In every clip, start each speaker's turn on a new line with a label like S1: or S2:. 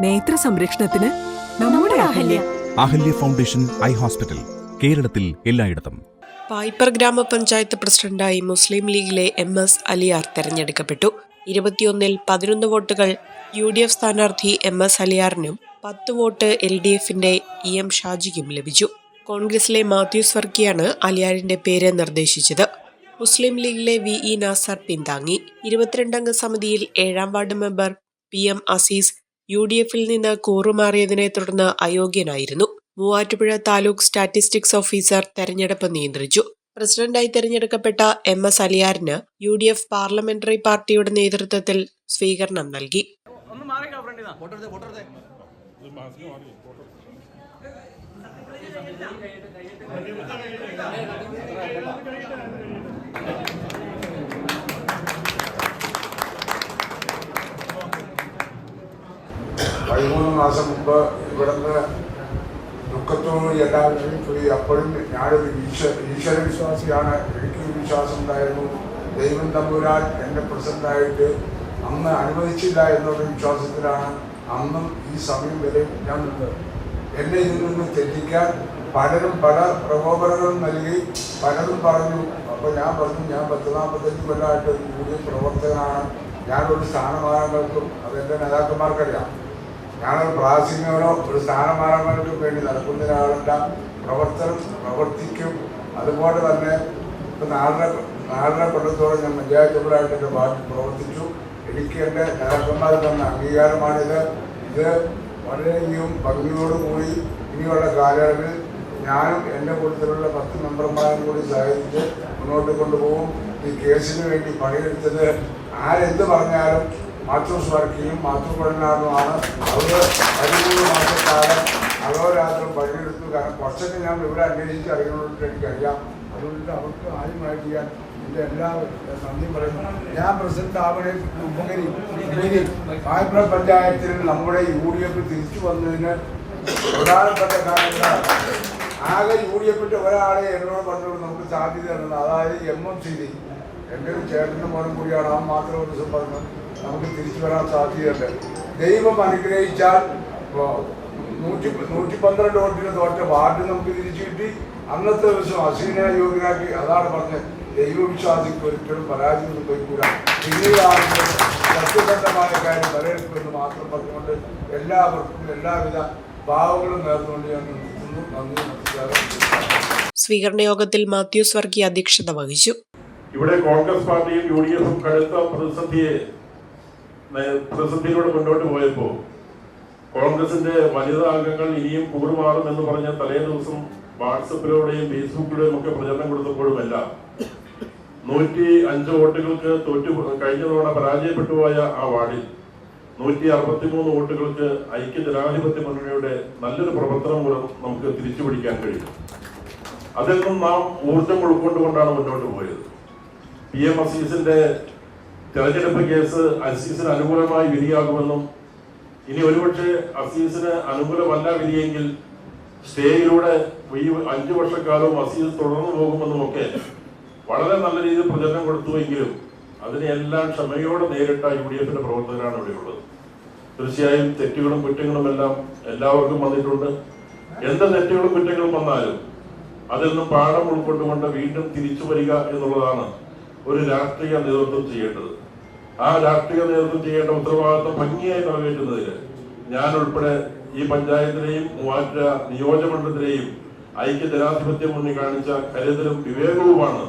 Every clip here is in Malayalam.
S1: നേത്ര സംരക്ഷണത്തിന് നമ്മുടെ Ahalya.
S2: Ahalya. Foundation eye hospital കേരളത്തിൽ എല്ലായിടത്തും.
S3: പായ്പർ ഗ്രാമപഞ്ചായത്ത് പ്രസിഡന്റായി മുസ്ലിം ലീഗിലെ എം എസ് അലിയാർ തെരഞ്ഞെടുക്കപ്പെട്ടു. ഇരുപത്തിയൊന്നിൽ പതിനൊന്ന് വോട്ടുകൾ യു ഡി എഫ് സ്ഥാനാർത്ഥി എം എസ് അലിയാറിനും പത്ത് വോട്ട് എൽ ഡി എഫിന്റെ ഇ എം ഷാജിക്കും ലഭിച്ചു. കോൺഗ്രസിലെ മാത്യൂസ് വർക്കിയാണ് അലിയാറിന്റെ പേര് നിർദ്ദേശിച്ചത്. മുസ്ലിം ലീഗിലെ വി ഇ നാസർ പിന്താങ്ങി. ഇരുപത്തിരണ്ടംഗ സമിതിയിൽ ഏഴാം ward member P M Aziz U D എഫിൽ നിന്ന് കൂറുമാറിയതിനെ തുടർന്ന് അയോഗ്യനായിരുന്നു. മൂവാറ്റുപുഴ താലൂക്ക് സ്റ്റാറ്റിസ്റ്റിക്സ് ഓഫീസർ തെരഞ്ഞെടുപ്പ് നിയന്ത്രിച്ചു. പ്രസിഡന്റായി തെരഞ്ഞെടുക്കപ്പെട്ട എം എസ് അലിയാറിന് യു ഡി എഫ് പാർലമെന്ററി പാർട്ടിയുടെ നേതൃത്വത്തിൽ സ്വീകരണം നൽകി.
S4: പതിമൂന്ന് മാസം മുമ്പ് ഇവിടുന്ന് ദുഃഖത്തോടുകൂടി എല്ലാവരും പോയി അപ്പോഴും ഞാനൊരു ഈശ്വ ഈശ്വര വിശ്വാസിയാണ് എനിക്ക് വിശ്വാസം ഉണ്ടായിരുന്നു. ദൈവം തമ്പുരാൻ എന്നെ പ്രസന്റായിട്ട് അന്ന് അനുവദിച്ചില്ല എന്നൊരു വിശ്വാസത്തിലാണ് അന്നും ഈ സമയം വരെ ഞാൻ നിന്നത്. എന്നെ ഇതിൽ നിന്ന് തെറ്റിക്കാൻ പലരും പല പ്രകോപനങ്ങളും നൽകി പലരും പറഞ്ഞു അപ്പോൾ ഞാൻ പറഞ്ഞു ഞാൻ പത്ത് നാൽപ്പത്തഞ്ച് കൊല്ലമായിട്ട് ഒരു യൂണിയൻ പ്രവർത്തകനാണ്. ഞാനൊരു സ്ഥാനമാനങ്ങൾക്കും അതെന്റെ നേതാക്കന്മാർക്കറിയാം. ഞാനൊരു പ്രാസിംഗനോ ഒരു സ്ഥാനമാനങ്ങൾക്കും വേണ്ടി നടക്കുന്ന ഒരാളല്ല പ്രവർത്തനം പ്രവർത്തിക്കും. അതുപോലെ തന്നെ ഇപ്പം നാടിനെ നാടിനെ കൊല്ലത്തോടെ ഞാൻ പഞ്ചായത്ത് മെമ്പറായിട്ട് എന്റെ പാർട്ടി പ്രവർത്തിച്ചു. എനിക്ക് എന്റെ നേതാക്കന്മാർ തന്ന അംഗീകാരമാണിത്. ഇത് വളരെയധികം ഭംഗിയോടുകൂടി ഇനിയുള്ള കാലയളവിൽ ഞാനും എന്റെ കൂട്ടത്തിലുള്ള പത്ത് മെമ്പർമാരും കൂടി സഹായിച്ച് മുന്നോട്ട് കൊണ്ടുപോകും. ഈ കേസിന് വേണ്ടി പണിയെടുത്തത് ആരെന്ത് പറഞ്ഞാലും മാത്യൂസ് വർക്കിയും മാത്യു പഴനാടുമാണ് അവർ പതിമൂന്ന് മാസക്കാലം അഹോരാത്രം പണിയെടുത്തു. കാരണം കുറച്ചൊക്കെ ഞാൻ ഇവിടെ അന്വേഷിച്ച് അറിയുന്നുണ്ട് എനിക്കറിയാം. അതുകൊണ്ട് അവർക്ക് ആദ്യമായി ചെയ്യാൻ എന്റെ എല്ലാ നന്ദി പറയുന്നു. ഞാൻ പ്രസിഡന്റ് ആവണേ ഉപകരി ഇനി പായ്പുര പഞ്ചായത്തിൽ നമ്മുടെ യു ഡി എഫ് തിരിച്ചു വന്നതിന് പ്രധാനപ്പെട്ട കാര്യങ്ങൾ ആകെ യു ഡി എഫിന്റെ ഒരാളെ എന്നോട് പറഞ്ഞുകൊണ്ട് നമുക്ക് സാധ്യത ഉണ്ടെന്ന്. അതായത് എം എം സി ഡി എന്റെ ഒരു ചേട്ടന്റെ മോനും കൂടിയാണ്. ആ മാത്രം ഒരു പറഞ്ഞു നമുക്ക് തിരിച്ചു വരാൻ സാധ്യതയുണ്ട്. ദൈവം അനുഗ്രഹിച്ചാൽ നൂറ്റി നൂറ്റി പന്ത്രണ്ട് വോട്ടിന് തോറ്റ വാർഡ് നമുക്ക് തിരിച്ചു കിട്ടി. അന്നത്തെ ദിവസം അസീന യോഗ്യനാക്കി അതാണ് പറഞ്ഞത്. ദൈവവിശ്വാസിക്ക് ഒരിക്കലും പരാജയം സംഭവിക്കൂല പിന്നീട് സത്യസന്ധമായ കാര്യം വരവേൽക്കുമെന്ന് മാത്രം പറഞ്ഞുകൊണ്ട് എല്ലാവർക്കും എല്ലാവിധ ഭാവങ്ങളും നേർന്നുകൊണ്ട് ഞാൻ നിർത്തുന്നു. നന്ദി നമസ്കാരം.
S3: സ്വീകരണ യോഗത്തിൽ മാത്യൂസ് വർക്കി അധ്യക്ഷത വഹിച്ചു.
S5: ഇവിടെ കോൺഗ്രസ് പാർട്ടിയും യു ഡി എഫും കടുത്ത പ്രതിസന്ധിയെ പ്രതിസന്ധിയിലൂടെ മുന്നോട്ട് പോയപ്പോൾ കോൺഗ്രസിന്റെ വനിതാ അംഗങ്ങൾ ഇനിയും കൂറുമാറും എന്ന് പറഞ്ഞ തലേ ദിവസം വാട്സപ്പിലൂടെയും ഫേസ്ബുക്കിലൂടെയും ഒക്കെ പ്രചരണം കൊടുത്തപ്പോഴുമെല്ലാം നൂറ്റി അഞ്ച് വോട്ടുകൾക്ക് തോറ്റു കഴിഞ്ഞ തവണ പരാജയപ്പെട്ടുപോയ ആ വാർഡിൽ നൂറ്റി അറുപത്തിമൂന്ന് വോട്ടുകൾക്ക് ഐക്യ ജനാധിപത്യ മുന്നണിയുടെ നല്ലൊരു പ്രവർത്തനം മൂലം നമുക്ക് തിരിച്ചു പിടിക്കാൻ കഴിയും. അതിൽ നിന്നും നാം ഊർജം ഉൾക്കൊണ്ടുകൊണ്ടാണ് മുന്നോട്ട് പോയത്. പി എം അസീസിന്റെ തെരഞ്ഞെടുപ്പ് കേസ് അസീസിന് അനുകൂലമായി വിധിയാകുമെന്നും ഇനി ഒരുപക്ഷെ അസീസിന് അനുകൂലമല്ല വിധിയെങ്കിൽ സ്റ്റേയിലൂടെ ഈ അഞ്ചു വർഷക്കാലവും അസീസ് തുടർന്നു പോകുമെന്നും ഒക്കെ വളരെ നല്ല രീതിയിൽ പ്രചരണം കൊടുത്തുവെങ്കിലും അതിനെല്ലാം ക്ഷമയോടെ നേരിട്ട യു ഡി എഫിന്റെ പ്രവർത്തകരാണ് ഇവിടെയുള്ളത്. തീർച്ചയായും തെറ്റുകളും കുറ്റങ്ങളും എല്ലാം എല്ലാവർക്കും വന്നിട്ടുണ്ട്. എന്ത് തെറ്റുകളും കുറ്റങ്ങളും വന്നാലും അതിൽ നിന്നും പാഠം ഉൾക്കൊണ്ടുകൊണ്ട് വീണ്ടും തിരിച്ചു വരിക എന്നുള്ളതാണ് ഒരു രാഷ്ട്രീയ നേതൃത്വം ചെയ്യേണ്ടത്. ആ രാഷ്ട്രീയ നേതൃത്വം ചെയ്യേണ്ട ഉത്തരവാദിത്വം ഭംഗിയായി നിറവേറ്റുന്നതിന് ഞാൻ ഉൾപ്പെടെ ഈ പഞ്ചായത്തിനെയും മൂവാറ്റ നിയോജകമണ്ഡലത്തിലെയും ഐക്യ ജനാധിപത്യ മുന്നിൽ കാണിച്ച കരുതലും വിവേകവുമാണ്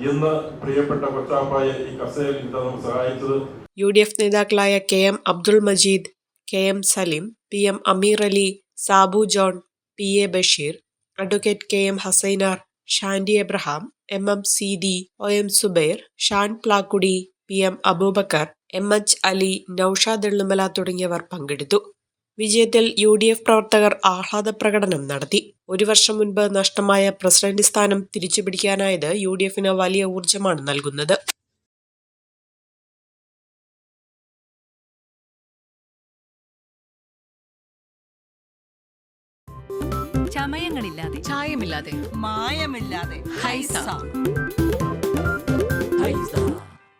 S5: ഇന്ന് പ്രിയപ്പെട്ട കൊച്ചാപ്പായ ഈ കസേരയിൽ നമുക്ക് സഹായിച്ചത്.
S3: യു ഡി എഫ് നേതാക്കളായ K M Abdul Majeed K M Salim P M Ameer Ali Sabu John P A Basheer advocate K M Hasainar Shandy Abraham M M Seedi O M Zubair Shan Plakkudi P M Aboobacker M H Ali Noushad Ellumala തുടങ്ങിയവർ പങ്കെടുത്തു. വിജയത്തിൽ യു ഡി എഫ് പ്രവർത്തകർ ആഹ്ലാദ പ്രകടനം നടത്തി. ഒരു വർഷം മുൻപ് നഷ്ടമായ പ്രസിഡന്റ് സ്ഥാനം തിരിച്ചുപിടിക്കാനായത് യു ഡി എഫിന് വലിയ ഊർജമാണ് നൽകുന്നത്.
S6: ചമയങ്ങളില്ലാതെ.
S1: ചായമില്ലാതെ.
S6: മായമില്ലാതെ.
S1: ഹൈസ.
S6: ഹൈസ.